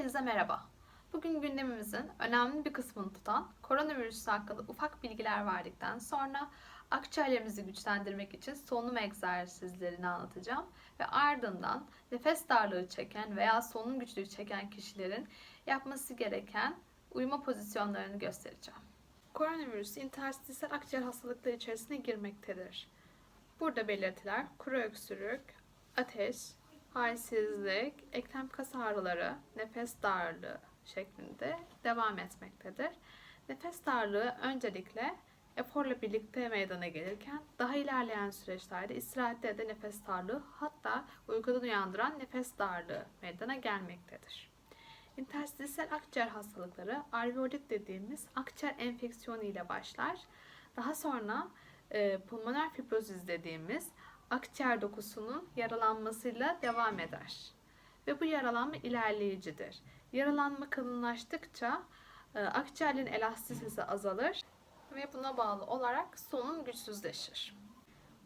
Hepinize merhaba. Bugün gündemimizin önemli bir kısmını tutan koronavirüs hakkında ufak bilgiler verdikten sonra akciğerlerimizi güçlendirmek için solunum egzersizlerini anlatacağım ve ardından nefes darlığı çeken veya solunum güçlüğü çeken kişilerin yapması gereken uyuma pozisyonlarını göstereceğim. Koronavirüs interstisel akciğer hastalıkları içerisine girmektedir. Burada belirtiler kuru öksürük, ateş, halsizlik, eklem kas ağrıları, nefes darlığı şeklinde devam etmektedir. Nefes darlığı öncelikle eforla birlikte meydana gelirken daha ilerleyen süreçlerde istirahatte de nefes darlığı hatta uykudan uyandıran nefes darlığı meydana gelmektedir. İnterstisyal akciğer hastalıkları alveolit dediğimiz akciğer enfeksiyonu ile başlar. Daha sonra e, pulmoner fibrozis dediğimiz akciğer dokusunun yaralanmasıyla devam eder. Ve bu yaralanma ilerleyicidir. Yaralanma kalınlaştıkça e, akciğerin elastisitesi azalır ve buna bağlı olarak solunum güçsüzleşir.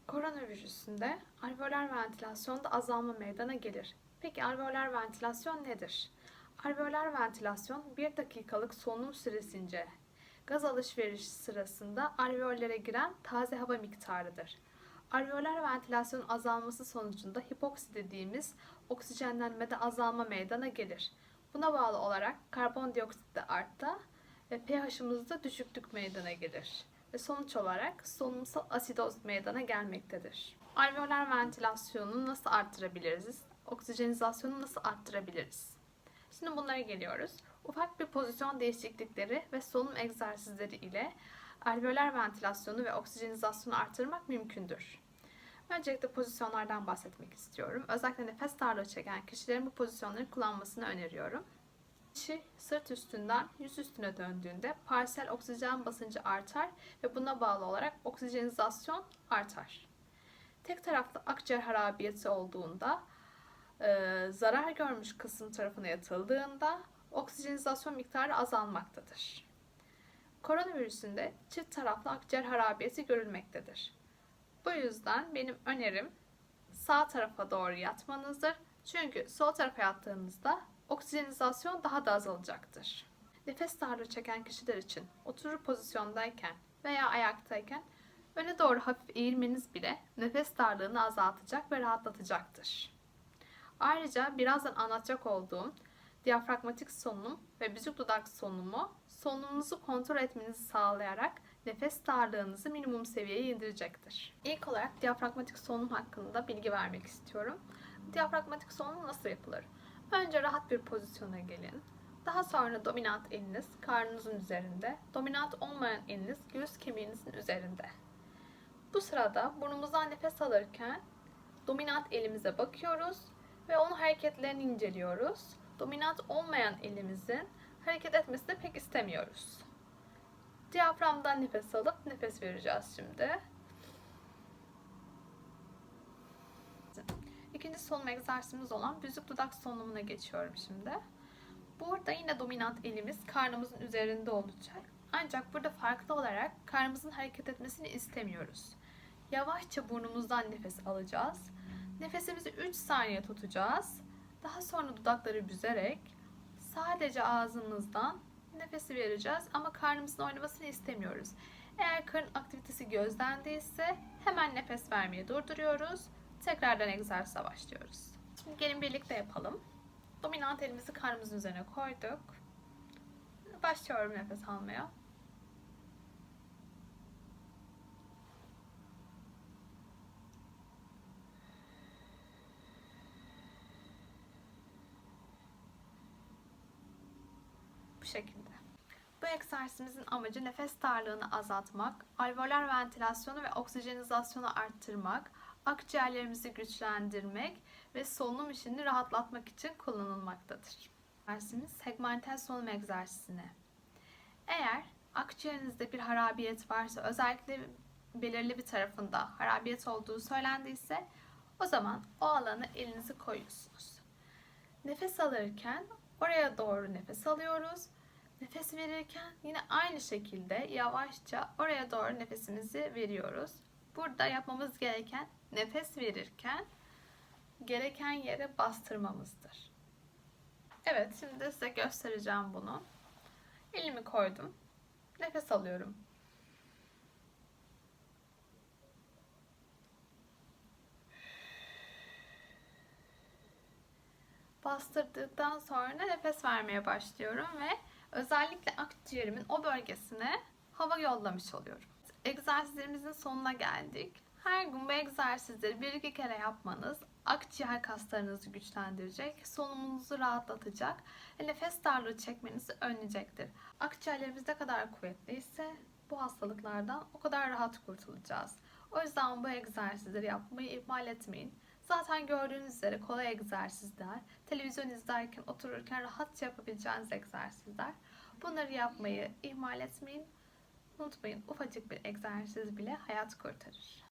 Koronavirüsünde alveolar ventilasyonda azalma meydana gelir. Peki alveolar ventilasyon nedir? Alveolar ventilasyon 1 dakikalık solunum süresince gaz alışverişi sırasında alveollere giren taze hava miktarıdır. Alveolar ventilasyonun azalması sonucunda hipoksi dediğimiz oksijenlenmede azalma meydana gelir. Buna bağlı olarak karbondioksit de artta ve pH'ımızda düşüklük meydana gelir. Ve sonuç olarak solunumsal asidoz meydana gelmektedir. Alveolar ventilasyonunu nasıl arttırabiliriz? Oksijenizasyonu nasıl arttırabiliriz? Şimdi bunlara geliyoruz. Ufak bir pozisyon değişiklikleri ve solunum egzersizleri ile alveolar ventilasyonu ve oksijenizasyonu artırmak mümkündür. Öncelikle pozisyonlardan bahsetmek istiyorum. Özellikle nefes darlığı çeken kişilerin bu pozisyonları kullanmasını öneriyorum. Kişi sırt üstünden yüz üstüne döndüğünde parsel oksijen basıncı artar ve buna bağlı olarak oksijenizasyon artar. Tek taraflı akciğer harabiyeti olduğunda, e, zarar görmüş kısım tarafına yatıldığında oksijenizasyon miktarı azalmaktadır. Koronavirüsünde çift taraflı akciğer harabiyeti görülmektedir. Bu yüzden benim önerim sağ tarafa doğru yatmanızdır. Çünkü sol tarafa yattığınızda oksijenizasyon daha da azalacaktır. Nefes darlığı çeken kişiler için oturur pozisyondayken veya ayaktayken öne doğru hafif eğilmeniz bile nefes darlığını azaltacak ve rahatlatacaktır. Ayrıca birazdan anlatacak olduğum diyafragmatik solunum ve büzük dudak solunumu solunumunuzu kontrol etmenizi sağlayarak nefes darlığınızı minimum seviyeye indirecektir. İlk olarak diyafragmatik solunum hakkında bilgi vermek istiyorum. Diyafragmatik solunum nasıl yapılır? Önce rahat bir pozisyona gelin. Daha sonra dominant eliniz karnınızın üzerinde, dominant olmayan eliniz göğüs kemiğinizin üzerinde. Bu sırada burnumuzdan nefes alırken dominant elimize bakıyoruz ve onun hareketlerini inceliyoruz. Dominant olmayan elimizin hareket etmesini pek istemiyoruz. Diyaframdan nefes alıp nefes vereceğiz şimdi. İkinci solunum egzersizimiz olan büzük dudak solunumuna geçiyorum şimdi. Burada yine dominant elimiz karnımızın üzerinde olacak. Ancak burada farklı olarak karnımızın hareket etmesini istemiyoruz. Yavaşça burnumuzdan nefes alacağız. Nefesimizi 3 saniye tutacağız. Daha sonra dudakları büzerek sadece ağzımızdan nefesi vereceğiz ama karnımızın oynamasını istemiyoruz. Eğer karın aktivitesi gözlendiyse hemen nefes vermeyi durduruyoruz. Tekrardan egzersize başlıyoruz. Şimdi gelin birlikte yapalım. Dominant elimizi karnımızın üzerine koyduk. Başlıyorum nefes almaya. Bu şekilde. Bu egzersizimizin amacı nefes darlığını azaltmak, alveolar ventilasyonu ve oksijenizasyonu arttırmak, akciğerlerimizi güçlendirmek ve solunum işini rahatlatmak için kullanılmaktadır. Egzersizimiz segmentel solunum egzersizine. Eğer akciğerinizde bir harabiyet varsa, özellikle belirli bir tarafında harabiyet olduğu söylendiyse o zaman o alana elinizi koyuyorsunuz. Nefes alırken oraya doğru nefes alıyoruz. Nefes verirken yine aynı şekilde yavaşça oraya doğru nefesimizi veriyoruz. Burada yapmamız gereken nefes verirken gereken yere bastırmamızdır. Evet, şimdi size göstereceğim bunu. Elimi koydum. Nefes alıyorum. Bastırdıktan sonra nefes vermeye başlıyorum ve özellikle akciğerimin o bölgesine hava yollamış oluyorum. Egzersizlerimizin sonuna geldik. Her gün bu egzersizleri bir iki kere yapmanız akciğer kaslarınızı güçlendirecek, solunumunuzu rahatlatacak ve nefes darlığı çekmenizi önleyecektir. Akciğerlerimiz ne kadar kuvvetliyse bu hastalıklardan o kadar rahat kurtulacağız. O yüzden bu egzersizleri yapmayı ihmal etmeyin. Zaten gördüğünüz üzere kolay egzersizler, televizyon izlerken, otururken rahatça yapabileceğiniz egzersizler. Bunları yapmayı ihmal etmeyin. Unutmayın ufacık bir egzersiz bile hayat kurtarır.